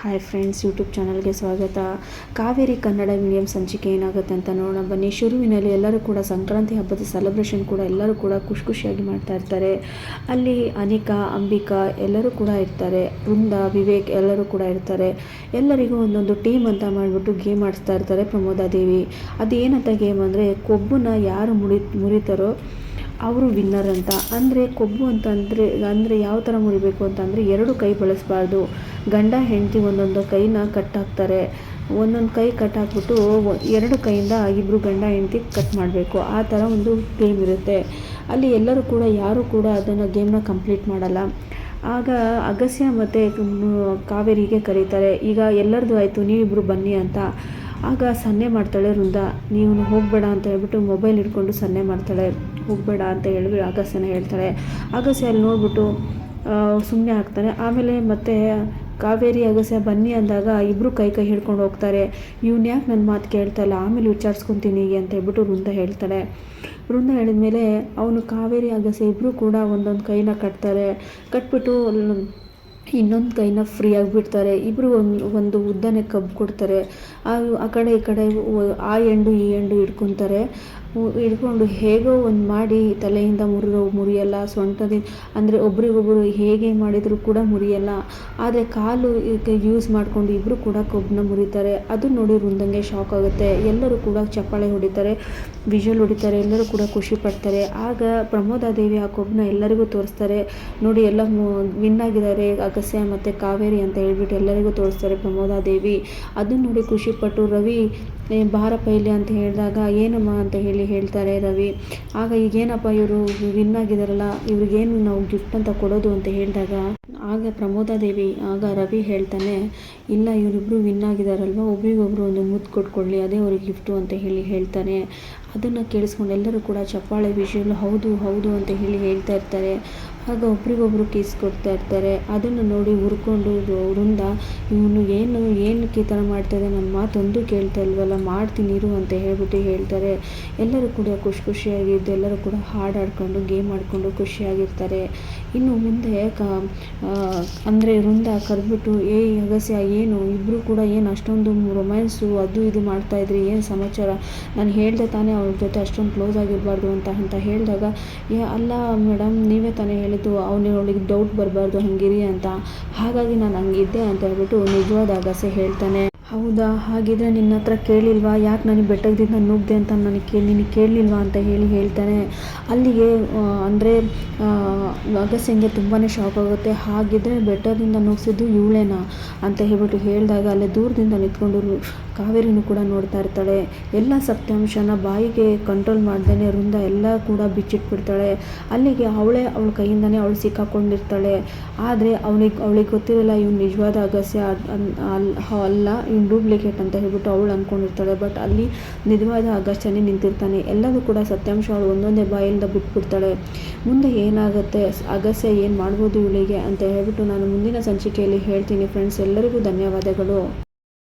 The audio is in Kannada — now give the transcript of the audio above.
ಹಾಯ್ ಫ್ರೆಂಡ್ಸ್ ಯೂಟ್ಯೂಬ್ ಚಾನಲ್ಗೆ ಸ್ವಾಗತ. ಕಾವೇರಿ ಕನ್ನಡ ಮೀಡಿಯಂ ಸಂಚಿಕೆ ಏನಾಗುತ್ತೆ ಅಂತ ನೋಡೋಣ ಬನ್ನಿ. ಶುರುವಿನಲ್ಲಿ ಎಲ್ಲರೂ ಕೂಡ ಸಂಕ್ರಾಂತಿ ಹಬ್ಬದ ಸೆಲೆಬ್ರೇಷನ್ ಕೂಡ ಎಲ್ಲರೂ ಕೂಡ ಖುಷಿ ಖುಷಿಯಾಗಿ ಮಾಡ್ತಾ ಇರ್ತಾರೆ. ಅಲ್ಲಿ ಅನಿಕಾ, ಅಂಬಿಕಾ ಎಲ್ಲರೂ ಕೂಡ ಇರ್ತಾರೆ. ವೃಂದ, ವಿವೇಕ್ ಎಲ್ಲರೂ ಕೂಡ ಇರ್ತಾರೆ. ಎಲ್ಲರಿಗೂ ಒಂದೊಂದು ಟೀಮ್ ಅಂತ ಮಾಡಿಬಿಟ್ಟು ಗೇಮ್ ಆಡಿಸ್ತಾ ಇರ್ತಾರೆ ಪ್ರಮೋದಾದೇವಿ. ಏನಂತ ಗೇಮ್ ಅಂದರೆ ಕೊಬ್ಬನ್ನ ಯಾರು ಮುಡಿ, ಮುರಿತಾರೋ ಅವರು ವಿನ್ನರ್ ಅಂತ. ಅಂದರೆ ಕೊಬ್ಬು ಅಂತ ಅಂದರೆ ಯಾವ ಥರ ಮುರಿಬೇಕು ಅಂತಂದರೆ ಎರಡು ಕೈ ಬಳಸಬಾರ್ದು. ಗಂಡ ಹೆಂಡತಿ ಒಂದೊಂದು ಕೈನ ಕಟ್ ಹಾಕ್ತಾರೆ. ಒಂದೊಂದು ಕೈ ಕಟ್ ಹಾಕ್ಬಿಟ್ಟು ಎರಡು ಕೈಯಿಂದ ಇಬ್ಬರು ಗಂಡ ಹೆಂಡತಿ ಕಟ್ ಮಾಡಬೇಕು. ಆ ಥರ ಒಂದು ಗೇಮ್ ಇರುತ್ತೆ. ಅಲ್ಲಿ ಎಲ್ಲರೂ ಕೂಡ, ಯಾರೂ ಕೂಡ ಅದನ್ನು ಗೇಮ್ನ ಕಂಪ್ಲೀಟ್ ಮಾಡಲ್ಲ. ಆಗ ಅಗಸ್ಯ ಮತ್ತು ಕಾವೇರಿಗೆ ಕರೀತಾರೆ, ಈಗ ಎಲ್ಲರದು ಆಯಿತು ನೀವಿಬ್ಬರು ಬನ್ನಿ ಅಂತ. ಆಗ ಸನ್ನೆ ಮಾಡ್ತಾಳೆ ವೃಂದ. ನೀವು ಹೋಗಬೇಡ ಅಂತ ಹೇಳ್ಬಿಟ್ಟು ಮೊಬೈಲ್ ಹಿಡ್ಕೊಂಡು ಸನ್ನೆ ಮಾಡ್ತಾಳೆ. ಹೋಗಬೇಡ ಅಂತ ಹೇಳಿಬಿಟ್ಟು ಅಗಸ್ಯನ ಹೇಳ್ತಾರೆ. ಅಗಸ್ಯ ಅಲ್ಲಿ ನೋಡಿಬಿಟ್ಟು ಸುಮ್ಮನೆ ಆಗ್ತಾನೆ ಆಮೇಲೆ ಮತ್ತೆ ಕಾವೇರಿ ಅಗಸ್ಯ ಬನ್ನಿ ಅಂದಾಗ ಇಬ್ಬರು ಕೈ ಕೈ ಹಿಡ್ಕೊಂಡು ಹೋಗ್ತಾರೆ. ಇವ್ನು ಯಾಕೆ ನನ್ನ ಮಾತು ಕೇಳ್ತಾ ಇಲ್ಲ ಆಮೇಲೆ ವಿಚಾರಿಸ್ಕೊತೀನಿ ಅಂತ ಹೇಳ್ಬಿಟ್ಟು ವೃಂದ ಹೇಳ್ತಾರೆ ವೃಂದ ಹೇಳಿದ್ಮೇಲೆ ಅವನು ಕಾವೇರಿ ಅಗಸ್ಯ ಇಬ್ಬರು ಕೂಡ ಒಂದೊಂದು ಕೈನ ಕಟ್ತಾರೆ. ಕಟ್ಬಿಟ್ಟು ಇನ್ನೊಂದು ಕೈನ ಫ್ರೀ ಆಗಿಬಿಡ್ತಾರೆ ಇಬ್ಬರು ಒಂದು ಒಂದು ಉದ್ದನೆ ಕಬ್ಬು ಕೊಡ್ತಾರೆ. ಆ ಕಡೆ ಈ ಕಡೆ ಆ ಎಂಡು, ಈ ಎಂಡು ಹಿಡ್ಕೊತಾರೆ. ಹಿಡ್ಕೊಂಡು ಹೇಗೋ ಒಂದು ಮಾಡಿ ತಲೆಯಿಂದ ಮುರಿದು ಮುರಿಯಲ್ಲ, ಸೊಂಟದಿಂದ, ಅಂದರೆ ಒಬ್ರಿಗೊಬ್ಬರು ಹೇಗೆ ಮಾಡಿದರೂ ಕೂಡ ಮುರಿಯಲ್ಲ. ಆದರೆ ಕಾಲು ಯೂಸ್ ಮಾಡಿಕೊಂಡು ಇಬ್ಬರು ಕೂಡ ಕೊಬ್ಬನ್ನ ಮುರಿತಾರೆ. ಅದು ನೋಡಿ ವೃಂದಂಗೆ ಶಾಕ್ ಆಗುತ್ತೆ. ಎಲ್ಲರೂ ಕೂಡ ಚಪ್ಪಾಳೆ ಹೊಡಿತಾರೆ ವಿಷಲ್ ಹೊಡಿತಾರೆ, ಎಲ್ಲರೂ ಕೂಡ ಖುಷಿ ಪಡ್ತಾರೆ. ಆಗ ಪ್ರಮೋದಾದೇವಿ ಆ ಕೊಬ್ಬನ್ನ ಎಲ್ಲರಿಗೂ ತೋರಿಸ್ತಾರೆ. ನೋಡಿ ಎಲ್ಲ ವಿನ್ ಆಗಿದ್ದಾರೆ ಅಗಸ್ಯ ಮತ್ತು ಕಾವೇರಿ ಅಂತ ಹೇಳ್ಬಿಟ್ಟು ಎಲ್ಲರಿಗೂ ತೋರಿಸ್ತಾರೆ ಪ್ರಮೋದಾದೇವಿ ಅದನ್ನು ನೋಡಿ ಖುಷಿಪಟ್ಟು ರವಿ ಭಾರ ಪೈಲಿ ಅಂತ ಹೇಳಿದಾಗ, ಏನಮ್ಮ ಅಂತ ಹೇಳಿ ಹೇಳ್ತಾರೆ ರವಿ. ಆಗ ಈಗೇನಪ್ಪ ಇವರು ವಿನ್ ಆಗಿದಾರಲ್ಲ, ಇವ್ರಿಗೇನು ನಾವು ಗಿಫ್ಟ್ ಅಂತ ಕೊಡೋದು ಅಂತ ಹೇಳಿದಾಗ, ಆಗ ಪ್ರಮೋದಾದೇವಿ ಆಗ ರವಿ ಹೇಳ್ತಾನೆ, ಇಲ್ಲ ಇವರಿಬ್ಬರು ವಿನ್ ಆಗಿದಾರಲ್ವ, ಒಬ್ರಿಗೊಬ್ರು ಒಂದು ಮುದ್ದು ಕೊಟ್ಕೊಳ್ಳಿ, ಅದೇ ಅವ್ರಿಗೆ ಗಿಫ್ಟು ಅಂತ ಹೇಳಿ ಹೇಳ್ತಾನೆ. ಅದನ್ನು ಕೇಳಿಸ್ಕೊಂಡು ಎಲ್ಲರೂ ಕೂಡ ಚಪ್ಪಾಳೆ ವಿಷಯಲ್ಲಿ ಹೌದು ಹೌದು ಅಂತ ಹೇಳಿ ಹೇಳ್ತಾ ಇರ್ತಾರೆ. ಆಗ ಒಬ್ರಿಗೊಬ್ರು ಕಿಸ್ ಕೊಡ್ತಾ ಇರ್ತಾರೆ. ಅದನ್ನು ನೋಡಿ ಹುರ್ಕೊಂಡು ವೃಂದ, ಇವನು ಏನು, ಏನಕ್ಕೆ ಈ ಥರ ಮಾಡ್ತಾಯಿದೆ ನನ್ನ ಮಾತೊಂದು ಕೇಳ್ತಾ ಇಲ್ವಲ್ಲ, ಮಾಡ್ತೀನಿ ಇರು ಅಂತ ಹೇಳ್ಬಿಟ್ಟು ಹೇಳ್ತಾರೆ. ಎಲ್ಲರೂ ಕೂಡ ಖುಷಿ ಖುಷಿಯಾಗಿದ್ದು ಎಲ್ಲರೂ ಕೂಡ ಹಾಡು ಆಡ್ಕೊಂಡು ಗೇಮ್ ಆಡಿಕೊಂಡು ಖುಷಿಯಾಗಿರ್ತಾರೆ. ಇನ್ನು ಮುಂದೆ ಕ ಅಂದರೆ ವೃಂದ ಕರೆದ್ಬಿಟ್ಟು, ಏ, ಅಗಸ್ಯ, ಏನು? ಇಬ್ಬರು ಕೂಡ ಏನು ಅಷ್ಟೊಂದು ರೊಮ್ಯಾನ್ಸು ಅದು ಇದು ಮಾಡ್ತಾಯಿದ್ರಿ ಏನು ಸಮಾಚಾರ? ನಾನು ಹೇಳ್ದೆ ತಾನೇ ಅವ್ರ ಜೊತೆ ಅಷ್ಟೊಂದು ಕ್ಲೋಸ್ ಆಗಿರಬಾರ್ದು ಅಂತ ಅಂತ ಹೇಳಿದಾಗ, ಏ, ಅಲ್ಲ ಮೇಡಮ್ ನೀವೇ ತಾನೇ ಹೇಳಿ ಹೇಳಿದ್ದು, ಅವನು ಅವಳಿಗೆ ಡೌಟ್ ಬರಬಾರ್ದು, ಹಂಗಿರಿ ಅಂತ. ಹಾಗಾಗಿ ನಾನು ಹಂಗಿದ್ದೆ ಅಂತ ಹೇಳ್ಬಿಟ್ಟು ನಿಜವಾದ ಅಗಸೆ ಹೇಳ್ತಾನೆ. ಹೌದಾ? ಹಾಗಿದ್ರೆ ನಿನ್ನ ಹತ್ರ ಕೇಳಿಲ್ವಾ? ಯಾಕೆ ನನಗೆ ಬೆಟ್ಟದಿಂದ ನುಗ್ದೆ ಅಂತ ನನಗೆ ಕೇಳಿ, ನಿನಗೆ ಕೇಳಲಿಲ್ವಾ ಅಂತ ಹೇಳಿ ಹೇಳ್ತಾನೆ. ಅಲ್ಲಿಗೆ ಅಂದರೆ ಅಗಸ್ಯಂಗೆ ತುಂಬಾ ಶಾಕ್ ಆಗುತ್ತೆ. ಹಾಗಿದ್ರೆ ಬೆಟ್ಟದಿಂದ ನುಗ್ಸಿದ್ದು ಇವಳೇನಾ ಅಂತ ಹೇಳ್ಬಿಟ್ಟು ಹೇಳಿದಾಗ ಅಲ್ಲೇ ದೂರದಿಂದ ನಿಂತ್ಕೊಂಡು ಕಾವೇರಿನೂ ಕೂಡ ನೋಡ್ತಾ ಇರ್ತಾಳೆ. ಎಲ್ಲ ಸತ್ಯಾಂಶನ ಬಾಯಿಗೆ ಕಂಟ್ರೋಲ್ ಮಾಡ್ದೇ ವೃಂದ ಎಲ್ಲ ಕೂಡ ಬಿಚ್ಚಿಟ್ಬಿಡ್ತಾಳೆ. ಅಲ್ಲಿಗೆ ಅವಳೇ ಅವಳ ಕೈಯಿಂದನೇ ಅವಳು ಸಿಕ್ಕಾಕೊಂಡಿರ್ತಾಳೆ. ಆದರೆ ಅವನಿಗೆ, ಅವಳಿಗೆ ಗೊತ್ತಿರಲ್ಲ ಇವ್ನು ನಿಜವಾದ ಅಗಸ್ಯ ಅಲ್ಲ, ಇವ್ನು ಡೂಪ್ಲಿಕೇಟ್ ಅಂತ ಹೇಳ್ಬಿಟ್ಟು ಅವಳು ಅಂದ್ಕೊಂಡಿರ್ತಾಳೆ. ಬಟ್ ಅಲ್ಲಿ ನಿಜವಾದ ಅಗಸ್ಟನೇ ನಿಂತಿರ್ತಾನೆ. ಎಲ್ಲದೂ ಕೂಡ ಸತ್ಯಾಂಶ ಅವಳು ಒಂದೊಂದೇ ಬಾಯಿಂದ ಬಿಟ್ಬಿಡ್ತಾಳೆ. ಮುಂದೆ ಏನಾಗುತ್ತೆ? ಅಗಸ್ಯ ಏನು ಮಾಡ್ಬೋದು ಇವಳಿಗೆ ಅಂತ ಹೇಳ್ಬಿಟ್ಟು ನಾನು ಮುಂದಿನ ಸಂಚಿಕೆಯಲ್ಲಿ ಹೇಳ್ತೀನಿ. ಫ್ರೆಂಡ್ಸ್ ಎಲ್ಲರಿಗೂ ಧನ್ಯವಾದಗಳು.